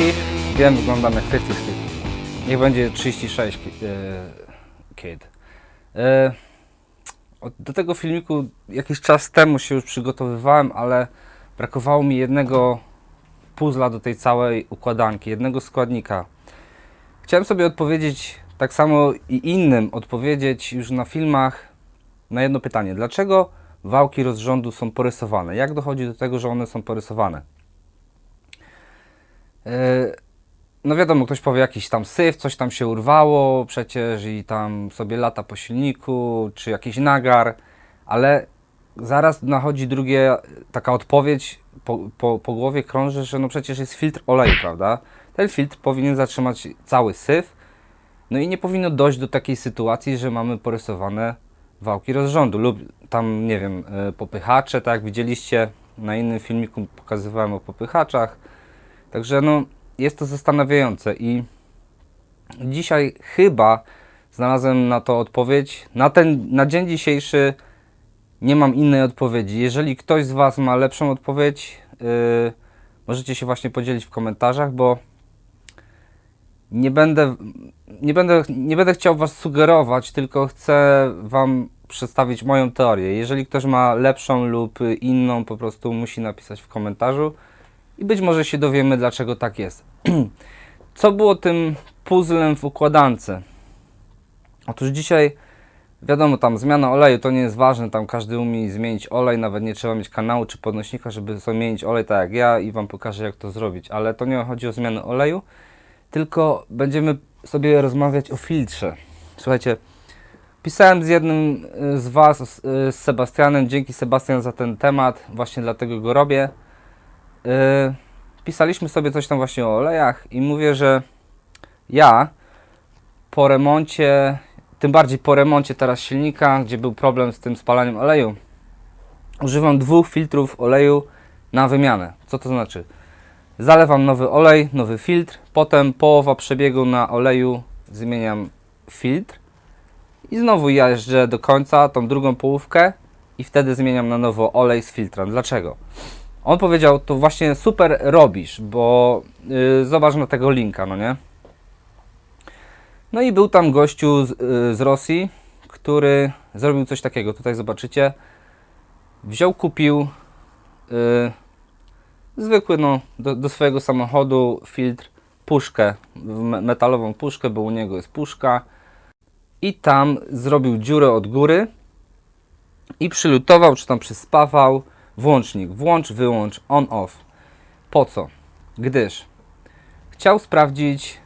Kid. Wiem, wyglądam jak 50 Kid. Niech będzie 36 Kid. E, kid. E, od- do tego filmiku jakiś czas temu się już przygotowywałem, ale brakowało mi jednego puzla do tej całej układanki, jednego składnika. Chciałem sobie odpowiedzieć tak samo i innym odpowiedzieć już na filmach na jedno pytanie. Dlaczego wałki rozrządu są porysowane? Jak dochodzi do tego, że one są porysowane? Yy, No wiadomo, ktoś powie jakiś tam syf, coś tam się urwało przecież i tam sobie lata po silniku, czy jakiś nagar, ale zaraz nachodzi drugie, taka odpowiedź po, po, po głowie krąży, że no przecież jest filtr oleju, prawda? Ten filtr powinien zatrzymać cały syf, no i nie powinno dojść do takiej sytuacji, że mamy porysowane wałki rozrządu lub tam, nie wiem, e, popychacze, tak jak widzieliście na innym filmiku pokazywałem o popychaczach. Także no, jest to zastanawiające i dzisiaj chyba znalazłem na to odpowiedź. Na ten, na dzień dzisiejszy nie mam innej odpowiedzi. Jeżeli ktoś z Was ma lepszą odpowiedź, yy, możecie się właśnie podzielić w komentarzach, bo nie będę, nie będę, nie będę chciał Was sugerować, tylko chcę Wam przedstawić moją teorię. Jeżeli ktoś ma lepszą lub inną, po prostu musi napisać w komentarzu i być może się dowiemy, dlaczego tak jest. Co było tym puzzlem w układance? Otóż dzisiaj, wiadomo, tam zmiana oleju to nie jest ważne, tam każdy umie zmienić olej, nawet nie trzeba mieć kanału czy podnośnika, żeby zmienić olej tak jak ja i Wam pokażę jak to zrobić, ale to nie chodzi o zmianę oleju, tylko będziemy sobie rozmawiać o filtrze. Słuchajcie, pisałem z jednym y, z Was, y, z Sebastianem, dzięki Sebastian za ten temat, właśnie dlatego go robię. Y, pisaliśmy sobie coś tam właśnie o olejach i mówię, że ja po remoncie, tym bardziej po remoncie teraz silnika, gdzie był problem z tym spalaniem oleju, używam dwóch filtrów oleju na wymianę. Co to znaczy? Zalewam nowy olej, nowy filtr, potem połowa przebiegu na oleju zmieniam filtr i znowu jeżdżę do końca tą drugą połówkę i wtedy zmieniam na nowo olej z filtrem. Dlaczego? On powiedział, to właśnie super robisz, bo yy, zobacz na tego linka, no nie? No i był tam gościu z, yy, z Rosji, który zrobił coś takiego, tutaj zobaczycie. Wziął, kupił yy, zwykły, no, do, do swojego samochodu filtr, puszkę, me- metalową puszkę, bo u niego jest puszka. I tam zrobił dziurę od góry i przylutował, czy tam przyspawał włącznik. Włącz, wyłącz, on, off. Po co? Gdyż chciał sprawdzić,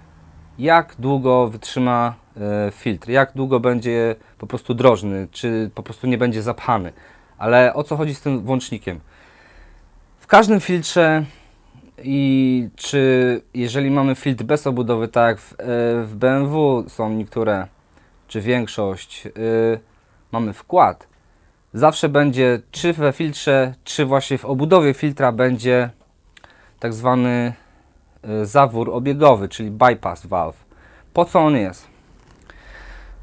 jak długo wytrzyma e, filtr, jak długo będzie po prostu drożny, czy po prostu nie będzie zapchany. Ale o co chodzi z tym włącznikiem? W każdym filtrze i czy jeżeli mamy filtr bez obudowy, tak jak w, e, w BMW są niektóre, czy większość, y, mamy wkład, zawsze będzie czy we filtrze, czy właśnie w obudowie filtra będzie tak zwany y, zawór obiegowy, czyli bypass valve. Po co on jest?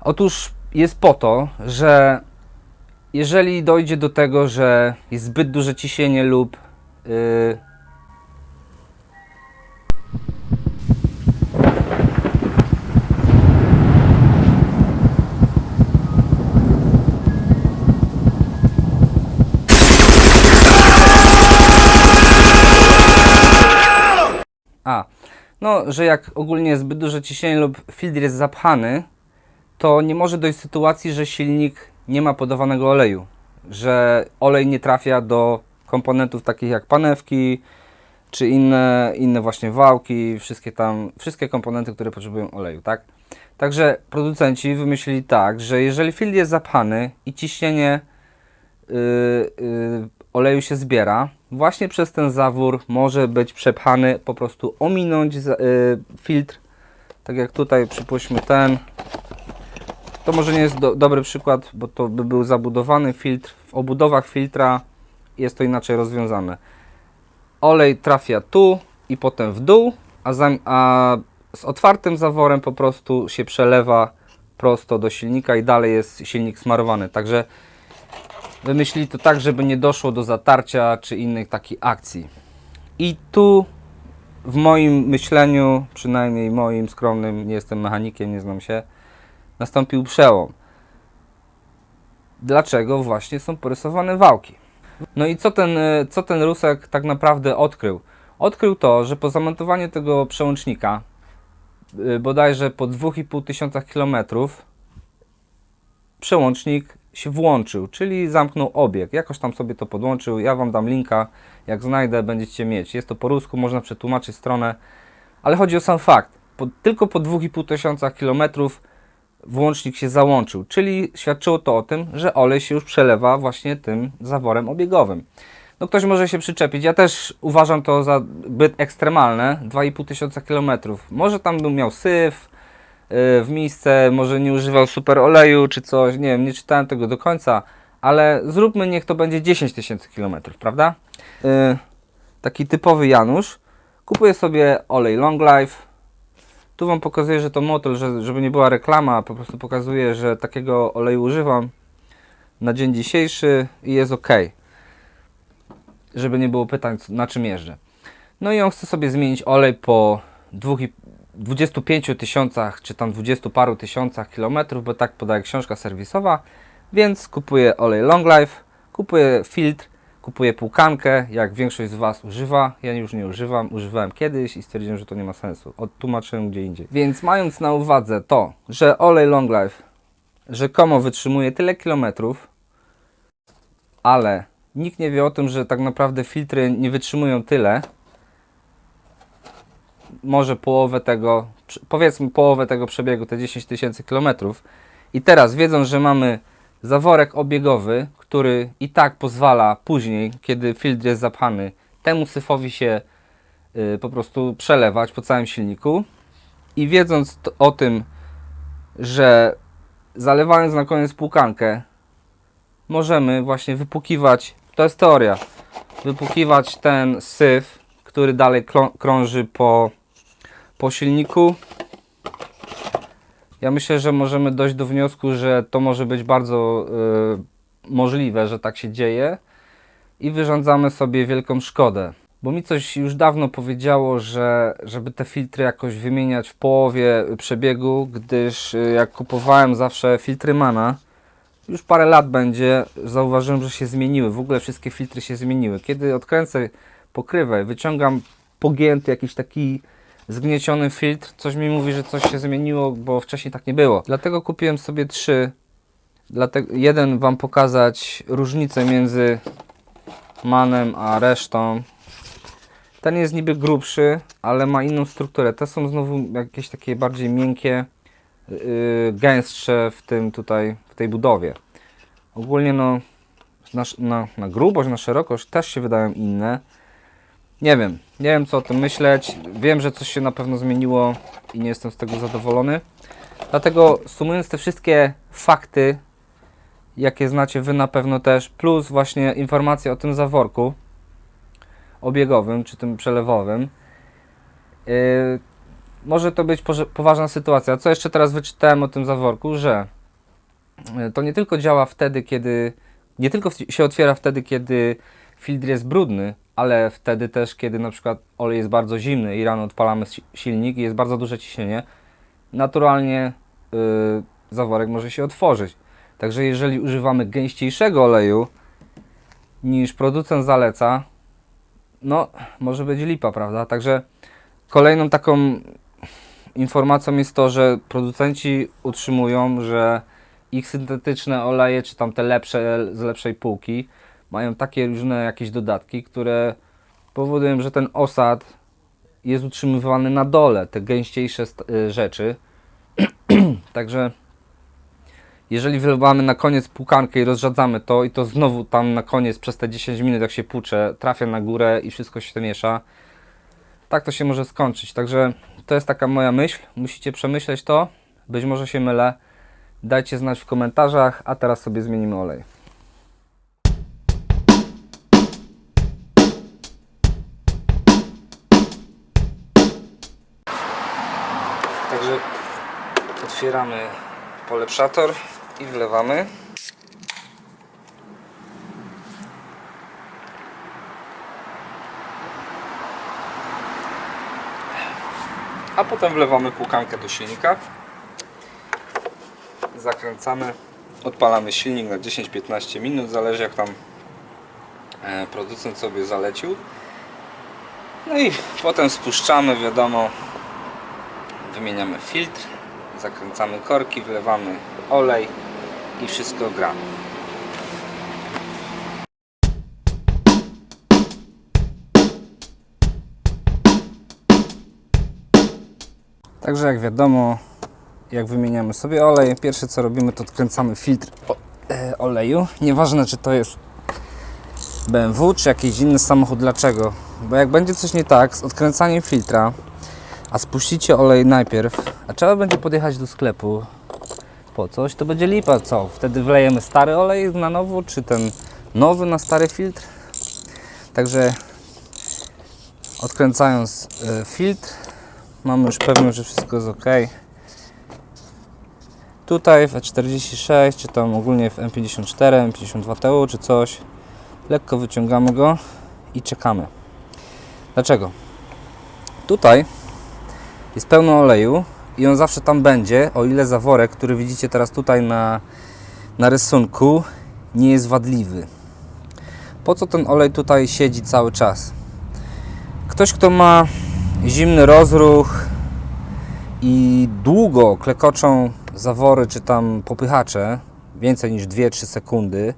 Otóż jest po to, że jeżeli dojdzie do tego, że jest zbyt duże ciśnienie lub y, no, że jak ogólnie jest zbyt duże ciśnienie lub filtr jest zapchany, to nie może dojść do sytuacji, że silnik nie ma podawanego oleju. Że olej nie trafia do komponentów takich jak panewki, czy inne, inne właśnie wałki, wszystkie tam, wszystkie komponenty, które potrzebują oleju, tak? Także producenci wymyślili tak, że jeżeli filtr jest zapchany i ciśnienie yy, yy, oleju się zbiera, właśnie przez ten zawór może być przepchany, po prostu ominąć za- yy, filtr. Tak jak tutaj, przypuśćmy ten. To może nie jest do, dobry przykład, bo to by był zabudowany filtr. W obudowach filtra jest to inaczej rozwiązane. Olej trafia tu i potem w dół, a, zam, a z otwartym zaworem po prostu się przelewa prosto do silnika i dalej jest silnik smarowany. Także wymyślili to tak, żeby nie doszło do zatarcia czy innej takiej akcji. I tu w moim myśleniu, przynajmniej moim skromnym, nie jestem mechanikiem, nie znam się, nastąpił przełom. Dlaczego właśnie są porysowane wałki? No i co ten, e, co ten Rusek tak naprawdę odkrył? Odkrył to, że po zamontowaniu tego przełącznika, y, bodajże po 2,5 tysiąca kilometrów, przełącznik się włączył, czyli zamknął obieg. Jakoś tam sobie to podłączył. Ja Wam dam linka, jak znajdę, będziecie mieć. Jest to po rusku, można przetłumaczyć stronę, ale chodzi o sam fakt. Po, tylko po 2,5 tysiąca kilometrów włącznik się załączył, czyli świadczyło to o tym, że olej się już przelewa właśnie tym zaworem obiegowym. No ktoś może się przyczepić. Ja też uważam to za zbyt ekstremalne. 2,5 tysiąca kilometrów. Może tam bym miał syf w miejsce, może nie używał super oleju czy coś. Nie wiem, nie czytałem tego do końca, ale zróbmy niech to będzie 10 tysięcy kilometrów, prawda? Yy, taki typowy Janusz. Kupuję sobie olej Long Life. Tu Wam pokazuję, że to motel, że, żeby nie była reklama, po prostu pokazuję, że takiego oleju używam na dzień dzisiejszy i jest ok żeby nie było pytań, na czym jeżdżę. No i on chce sobie zmienić olej po dwóch i- 25 tysiącach, czy tam 20 paru tysiącach kilometrów, bo tak podaje książka serwisowa, więc kupuję olej Long Life, kupuję filtr, kupuję półkankę, jak większość z Was używa. Ja już nie używam, używałem kiedyś i stwierdziłem, że to nie ma sensu. Odtłumaczyłem gdzie indziej. Więc mając na uwadze to, że olej Long Life rzekomo wytrzymuje tyle kilometrów, ale nikt nie wie o tym, że tak naprawdę filtry nie wytrzymują tyle. Może połowę tego, powiedzmy połowę tego przebiegu, te 10 tysięcy kilometrów. I teraz wiedząc, że mamy zaworek obiegowy, który i tak pozwala później, kiedy filtr jest zapchany, temu syfowi się y, po prostu przelewać po całym silniku. I wiedząc o tym, że zalewając na koniec płukankę, możemy właśnie wypukiwać, to jest teoria, wypukiwać ten syf, który dalej krąży po, po silniku. Ja myślę, że możemy dojść do wniosku, że to może być bardzo y, możliwe, że tak się dzieje i wyrządzamy sobie wielką szkodę. Bo mi coś już dawno powiedziało, że żeby te filtry jakoś wymieniać w połowie przebiegu, gdyż y, jak kupowałem zawsze filtry Mana, już parę lat będzie, zauważyłem, że się zmieniły. W ogóle wszystkie filtry się zmieniły. Kiedy odkręcę pokrywę, wyciągam pogięty jakiś taki zgnieciony filtr, coś mi mówi, że coś się zmieniło, bo wcześniej tak nie było. Dlatego kupiłem sobie trzy. Dlatego jeden Wam pokazać różnicę między manem a resztą. Ten jest niby grubszy, ale ma inną strukturę. Te są znowu jakieś takie bardziej miękkie, yy, gęstsze w tym tutaj, w tej budowie. Ogólnie no na, na, na grubość, na szerokość też się wydają inne. Nie wiem, nie wiem co o tym myśleć. Wiem, że coś się na pewno zmieniło i nie jestem z tego zadowolony. Dlatego sumując te wszystkie fakty, jakie znacie Wy na pewno też, plus właśnie informacje o tym zaworku obiegowym, czy tym przelewowym, yy, może to być poważna sytuacja. Co jeszcze teraz wyczytałem o tym zaworku, że yy, to nie tylko działa wtedy, kiedy, nie tylko się otwiera wtedy, kiedy filtr jest brudny, ale wtedy też, kiedy na przykład olej jest bardzo zimny i rano odpalamy si- silnik i jest bardzo duże ciśnienie, naturalnie yy, zaworek może się otworzyć. Także jeżeli używamy gęściejszego oleju niż producent zaleca, no może być lipa, prawda? Także kolejną taką informacją jest to, że producenci utrzymują, że ich syntetyczne oleje, czy tam te lepsze z lepszej półki, mają takie różne jakieś dodatki, które powodują, że ten osad jest utrzymywany na dole, te gęściejsze y, rzeczy. Także jeżeli wylewamy na koniec płukankę i rozrzadzamy to i to znowu tam na koniec przez te 10 minut jak się płucze, trafia na górę i wszystko się miesza, tak to się może skończyć. Także to jest taka moja myśl. Musicie przemyśleć to. Być może się mylę. Dajcie znać w komentarzach, a teraz sobie zmienimy olej. Otwieramy polepszator i wlewamy. A potem wlewamy płukankę do silnika. Zakręcamy. Odpalamy silnik na 10-15 minut, zależy jak tam e, producent sobie zalecił. No i potem spuszczamy, wiadomo, wymieniamy filtr, zakręcamy korki, wlewamy olej i wszystko gra. Także jak wiadomo, jak wymieniamy sobie olej, pierwsze co robimy to odkręcamy filtr e, oleju. Nieważne czy to jest BMW czy jakiś inny samochód. Dlaczego? Bo jak będzie coś nie tak z odkręcaniem filtra, a spuścicie olej najpierw, a trzeba będzie podjechać do sklepu po coś, to będzie lipa co? Wtedy wlejemy stary olej na nowo, czy ten nowy na stary filtr. Także odkręcając e, filtr, mamy już pewność, że wszystko jest ok. Tutaj w E46, czy tam ogólnie w M54, M52TU, czy coś, lekko wyciągamy go i czekamy. Dlaczego? Tutaj jest pełno oleju i on zawsze tam będzie, o ile zaworek, który widzicie teraz tutaj na, na rysunku, nie jest wadliwy. Po co ten olej tutaj siedzi cały czas? Ktoś, kto ma zimny rozruch i długo klekoczą zawory czy tam popychacze, więcej niż 2-3 sekundy,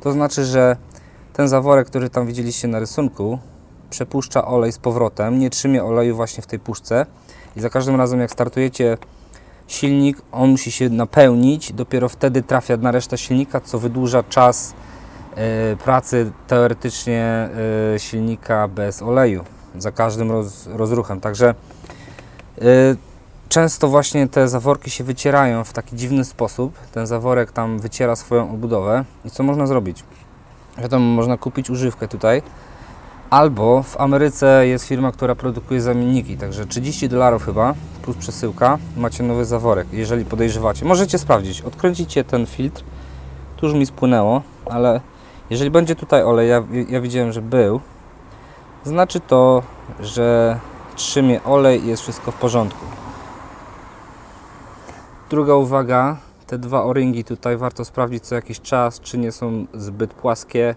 to znaczy, że ten zaworek, który tam widzieliście na rysunku, przepuszcza olej z powrotem, nie trzymie oleju właśnie w tej puszce i za każdym razem jak startujecie silnik, on musi się napełnić, dopiero wtedy trafia na resztę silnika, co wydłuża czas e, pracy teoretycznie e, silnika bez oleju za każdym roz, rozruchem. Także e, często właśnie te zaworki się wycierają w taki dziwny sposób. Ten zaworek tam wyciera swoją obudowę. I co można zrobić? Wiadomo, można kupić używkę tutaj. Albo w Ameryce jest firma, która produkuje zamienniki, także 30 dolarów chyba, plus przesyłka, macie nowy zaworek, jeżeli podejrzewacie. Możecie sprawdzić, odkręcicie ten filtr, tu już mi spłynęło, ale jeżeli będzie tutaj olej, ja, ja widziałem, że był, znaczy to, że trzymie olej i jest wszystko w porządku. Druga uwaga, te dwa o-ringi tutaj warto sprawdzić co jakiś czas, czy nie są zbyt płaskie.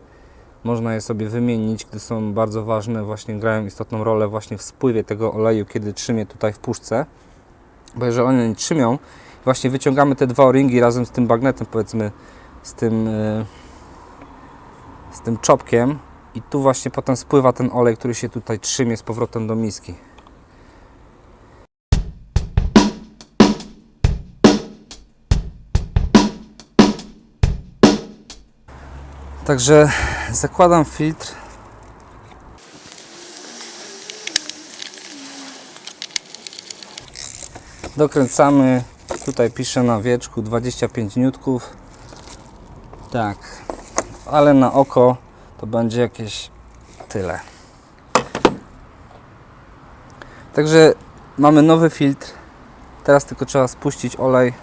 Można je sobie wymienić, gdy są bardzo ważne, właśnie grają istotną rolę właśnie w spływie tego oleju, kiedy trzymie tutaj w puszce. Bo jeżeli one nie trzymią, właśnie wyciągamy te dwa o-ringi razem z tym bagnetem, powiedzmy, z tym, yy, z tym czopkiem i tu właśnie potem spływa ten olej, który się tutaj trzymie z powrotem do miski. Także zakładam filtr. Dokręcamy. Tutaj piszę na wieczku 25 nutków. Tak, ale na oko to będzie jakieś tyle. Także mamy nowy filtr. Teraz tylko trzeba spuścić olej,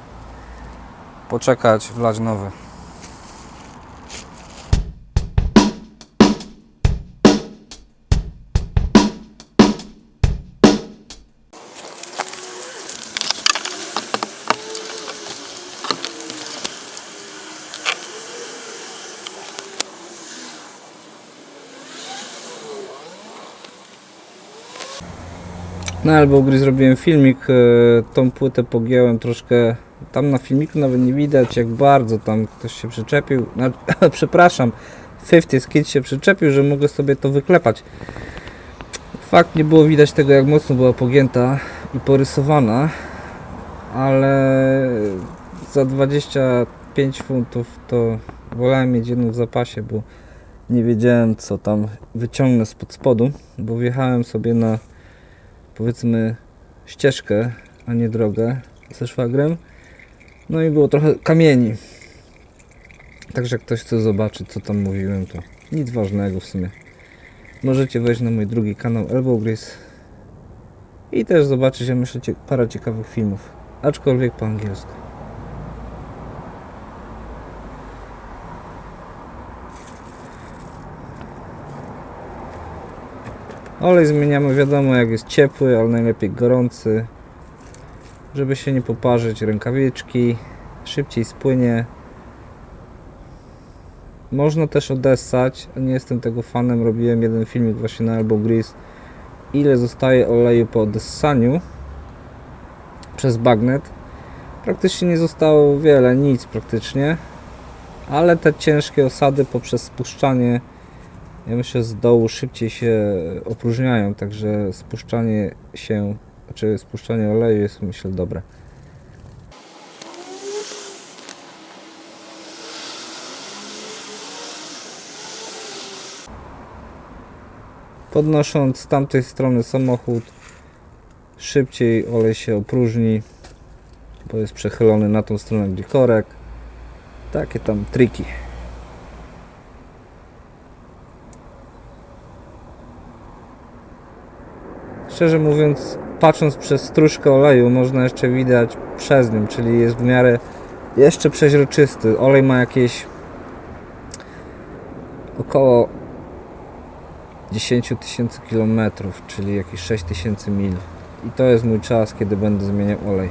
poczekać, wlać nowy. No albo gdy zrobiłem filmik, e, tą płytę pogiąłem troszkę. Tam na filmiku nawet nie widać jak bardzo tam ktoś się przyczepił. No, przepraszam, 50 Kid się przyczepił, że mogę sobie to wyklepać. Fakt nie było widać tego jak mocno była pogięta i porysowana, ale za 25 funtów to wolałem mieć jedną w zapasie, bo nie wiedziałem co tam wyciągnę spod spodu, bo wjechałem sobie na powiedzmy ścieżkę, a nie drogę ze szwagrem. No i było trochę kamieni. Także jak ktoś chce zobaczyć co tam mówiłem, to nic ważnego w sumie. Możecie wejść na mój drugi kanał Elbow Grease i też zobaczyć, ja myślę, parę ciekawych filmów. Aczkolwiek po angielsku. Olej zmieniamy wiadomo jak jest ciepły, ale najlepiej gorący. żeby się nie poparzyć rękawiczki, szybciej spłynie. Można też odessać, nie jestem tego fanem, robiłem jeden filmik właśnie na Elbow Grease, ile zostaje oleju po odessaniu przez bagnet. Praktycznie nie zostało wiele, nic praktycznie, ale te ciężkie osady poprzez spuszczanie ja myślę z dołu szybciej się opróżniają, także spuszczanie się, czy spuszczanie oleju jest myślę dobre. Podnosząc z tamtej strony samochód, szybciej olej się opróżni, bo jest przechylony na tą stronę gdzie korek. Takie tam triki. Szczerze mówiąc, patrząc przez stróżkę oleju, można jeszcze widać przez nim, czyli jest w miarę jeszcze przeźroczysty. Olej ma jakieś około 10 tysięcy kilometrów, czyli jakieś 6 tysięcy mil. I to jest mój czas, kiedy będę zmieniał olej.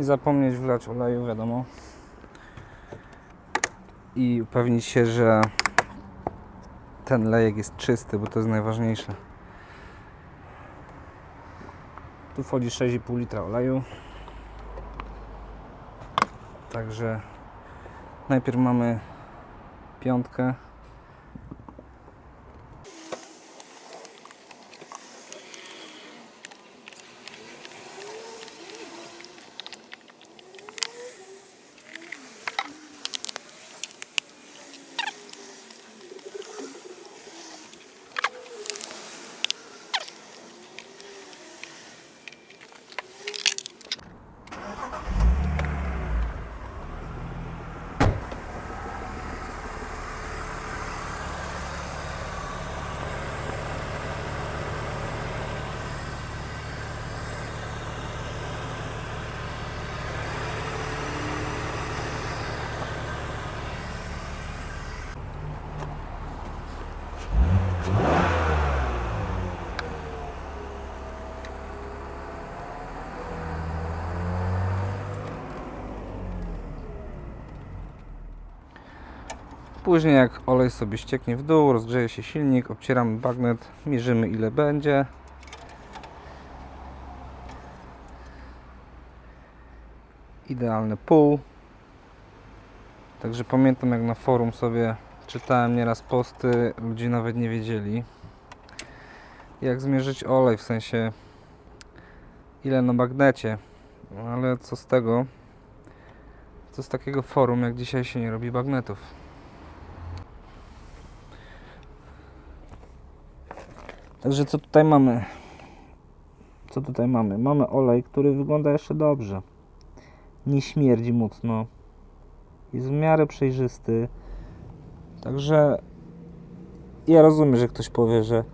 Nie zapomnieć wlać oleju, wiadomo. I upewnić się, że ten lejek jest czysty, bo to jest najważniejsze. Tu wchodzi 6,5 litra oleju. Także najpierw mamy piątkę. Później jak olej sobie ścieknie w dół, rozgrzeje się silnik, obcieramy bagnet, mierzymy ile będzie. Idealne pół. Także pamiętam jak na forum sobie czytałem nieraz posty, ludzie nawet nie wiedzieli jak zmierzyć olej, w sensie ile na bagnecie. No, Ale co z tego? Co z takiego forum, jak dzisiaj się nie robi bagnetów? Także co tutaj mamy? Co tutaj mamy? Mamy olej, który wygląda jeszcze dobrze. Nie śmierdzi mocno. Jest w miarę przejrzysty. Także ja rozumiem, że ktoś powie, że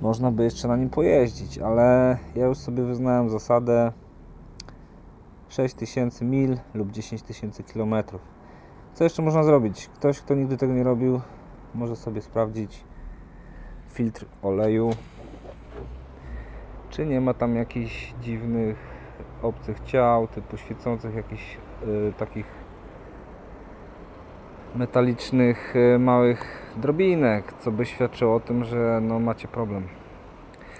można by jeszcze na nim pojeździć, ale ja już sobie wyznałem zasadę 6000 mil lub 10 tysięcy kilometrów. Co jeszcze można zrobić? Ktoś, kto nigdy tego nie robił, może sobie sprawdzić filtr oleju. Czy nie ma tam jakichś dziwnych obcych ciał, typu świecących jakichś y, takich metalicznych y, małych drobinek, co by świadczyło o tym, że no, macie problem.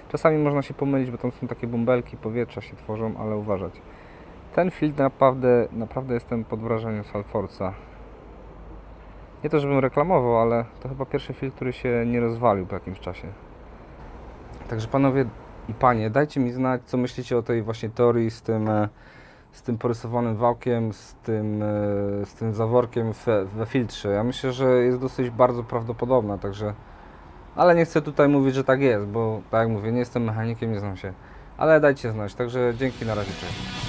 Czasami można się pomylić, bo tam są takie bąbelki powietrza się tworzą, ale uważać. Ten filtr naprawdę, naprawdę jestem pod wrażeniem Salforca. Nie to, żebym reklamował, ale to chyba pierwszy film, który się nie rozwalił po jakimś czasie. Także panowie i panie, dajcie mi znać, co myślicie o tej właśnie teorii z tym, e, z tym porysowanym wałkiem, z tym, e, z tym zaworkiem we, filtrze. Ja myślę, że jest dosyć bardzo prawdopodobna, także... Ale nie chcę tutaj mówić, że tak jest, bo tak jak mówię, nie jestem mechanikiem, nie znam się. Ale dajcie znać, także dzięki, na razie, cześć.